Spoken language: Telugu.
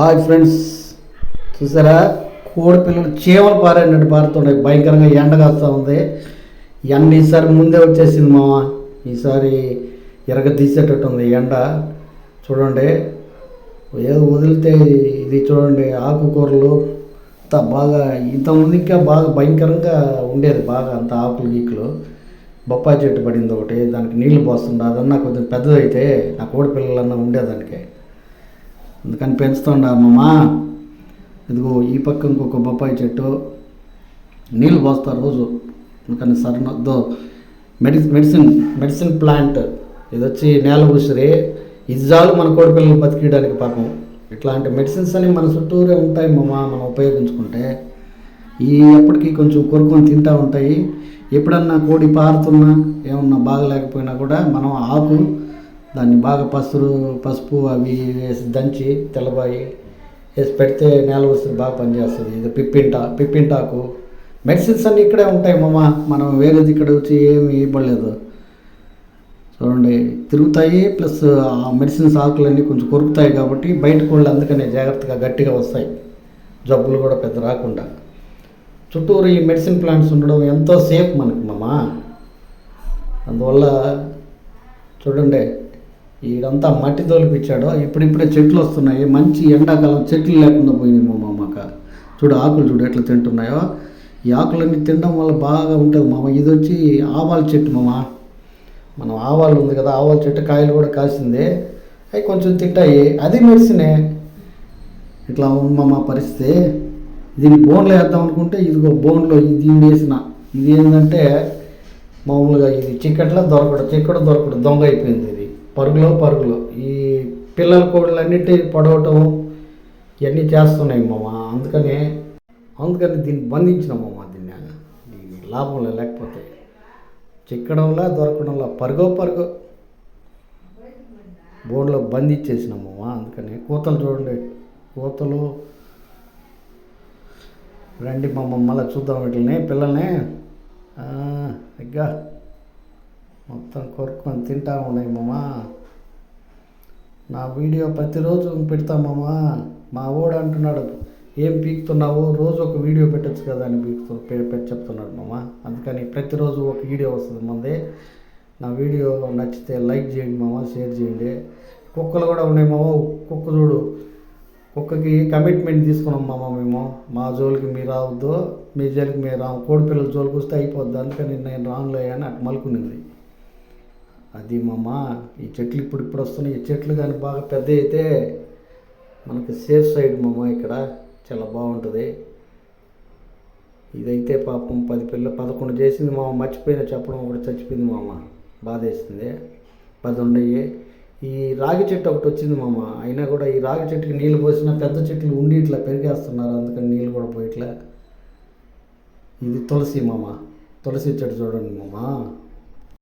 హాయ్ ఫ్రెండ్స్ చూసారా? కోడి పిల్లలు చీమలు పారేటట్టు పారుతున్నాయి భయంకరంగా ఎండ కాస్తా ఉంది. ఎండ ఈసారి ముందే వచ్చేసింది మామ ఈసారి ఎరగ తీసేటట్టు ఉంది ఎండ. చూడండి. ఏదో వదిలితే ఇది చూడండి ఆకుకూరలు అంత బాగా ఇంతకుముందు ఇంకా బాగా భయంకరంగా ఉండేది బాగా అంత ఆకులు గీకులు. బొప్పాయి చెట్టు పడింది ఒకటి దానికి నీళ్ళు పోస్తుండే అదన్నా కొంచెం పెద్దదైతే నా కోడి పిల్లలన్నా ఉండేదానికి. అందుకని పెంచుతుండమ్మా ఇదిగో ఈ పక్క ఇంకొక బొప్పాయి చెట్టు. నీళ్ళు పోస్తారు రోజు. అందుకని సరణద్దు మెడి మెడిసిన్ మెడిసిన్ ప్లాంట్. ఇది వచ్చి నేల ఉసిరి. ఇది చాలు మన కోడిపిల్లలు బతికేయడానికి పాపం. ఇట్లాంటి మెడిసిన్స్ అని మన చుట్టూరే ఉంటాయి మామ మనం ఉపయోగించుకుంటే. ఈ ఎప్పటికీ కొంచెం కొరుకొని తింటూ ఉంటాయి. ఎప్పుడన్నా కోడి పారుతున్నా ఏమన్నా బాగలేకపోయినా కూడా మనం ఆకు దాన్ని బాగా పసురు పసుపు అవి వేసి దంచి తెల్లబాయి వేసి పెడితే నేల వస్తుంది బాగా పనిచేస్తుంది. ఇది పిప్పింటా పిప్పింటాకు. మెడిసిన్స్ అన్నీ ఇక్కడే ఉంటాయి మామ. మనం వేరేది ఇక్కడ వచ్చి ఏమి ఇవ్వలేదు. చూడండి తిరుగుతాయి ప్లస్ ఆ మెడిసిన్స్ ఆకులన్నీ కొంచెం కొరుకుతాయి కాబట్టి బయట కోళ్ళు అందుకనే జాగ్రత్తగా గట్టిగా వస్తాయి. జబ్బులు కూడా పెద్ద రాకుండా. చుట్టూరు ఈ మెడిసిన్ ప్లాంట్స్ ఉండడం ఎంతో సేఫ్ మనకు మామ. అందువల్ల చూడండి ఈడంతా మట్టి తోలిపించాడు ఇప్పుడిప్పుడే చెట్లు వస్తున్నాయి మంచి ఎండాకాలం చెట్లు లేకుండా పోయింది మా మామక చూడు ఆకులు చూడు ఎట్లా తింటున్నాయో. ఈ ఆకులన్నీ తినడం వల్ల బాగా ఉంటుంది మామ. ఇది వచ్చి ఆవాల చెట్టు మామ. మనం ఆవాలు ఉంది కదా ఆవాల చెట్టు కాయలు కూడా కాసిందే. అవి కొంచెం తింటాయి. అది మెడిసినే. ఇట్లా ఉంది మా పరిస్థితి. దీన్ని బోన్లో వేద్దాం అనుకుంటే ఇదిగో బోన్లో ఇది వేసిన. ఇది ఏంటంటే మామూలుగా ఇది చిక్కట్లో దొరకడు చిక్కడ దొరకడు దొంగ అయిపోయింది. పరుగులో పరుగులో. ఈ పిల్లల కోళ్ళన్నిటి పడవటం ఇవన్నీ చేస్తున్నాయి మామ. అందుకని అందుకని దీన్ని బంధించిన మామ దీన్ని దీని లాభంలో లేకపోతే చిక్కడంలా దొరకడంలా పరుగో పరుగో బోర్డులో బంధించేసినాం మామ. అందుకని కూతలు చూడండి. కూతలు రండి మమ్మ మమ్మల్ని చూద్దాం వీటిని పిల్లల్ని ఇగ్గా మొత్తం కొరుక్కొని తింటా ఉన్నాయి మామ. నా వీడియో ప్రతిరోజు పెడతామమ్మా మా ఓడు అంటున్నాడు ఏం పీకుతున్నావు? రోజు ఒక వీడియో పెట్టచ్చు కదా అని పీకుతూ పెట్టి చెప్తున్నాడు మామ. అందుకని ప్రతిరోజు ఒక వీడియో వస్తుంది ముందే. నా వీడియో నచ్చితే లైక్ చేయండి మామ షేర్ చేయండి. కుక్కలు కూడా ఉన్నాయి మామ. కుక్క చూడు. కుక్కకి కమిట్మెంట్ తీసుకున్నాం మామ మేము. మా జోలికి మీరు రావద్దు. మీ జోలికి మీరు రాము. కోడి పిల్లల జోలికి వస్తే అయిపోద్ది. అందుకని నేను రానులే అని అటు మలుకునింది. అది మామా ఈ చెట్లు ఇప్పుడు ఇప్పుడు వస్తున్నాయి. ఈ చెట్లు కానీ బాగా పెద్ద అయితే మనకి సేఫ్ సైడ్ మామ ఇక్కడ. చాలా బాగుంటుంది. ఇదైతే పాపం పది పిల్ల పదకొండు చేసింది మామ మర్చిపోయిన చెప్పడం ఒకటి చచ్చిపోయింది మామ. బాధ వేసింది పది ఉండయి ఈ రాగి చెట్టు ఒకటి వచ్చింది మామ. అయినా కూడా ఈ రాగి చెట్టుకి నీళ్ళు పోసినా పెద్ద చెట్లు ఉండి ఇట్లా పెరిగేస్తున్నారు. అందుకని నీళ్ళు కూడా పోయిట్లా. ఇది తులసి మామ. తులసి చెట్టు చూడండి మామ.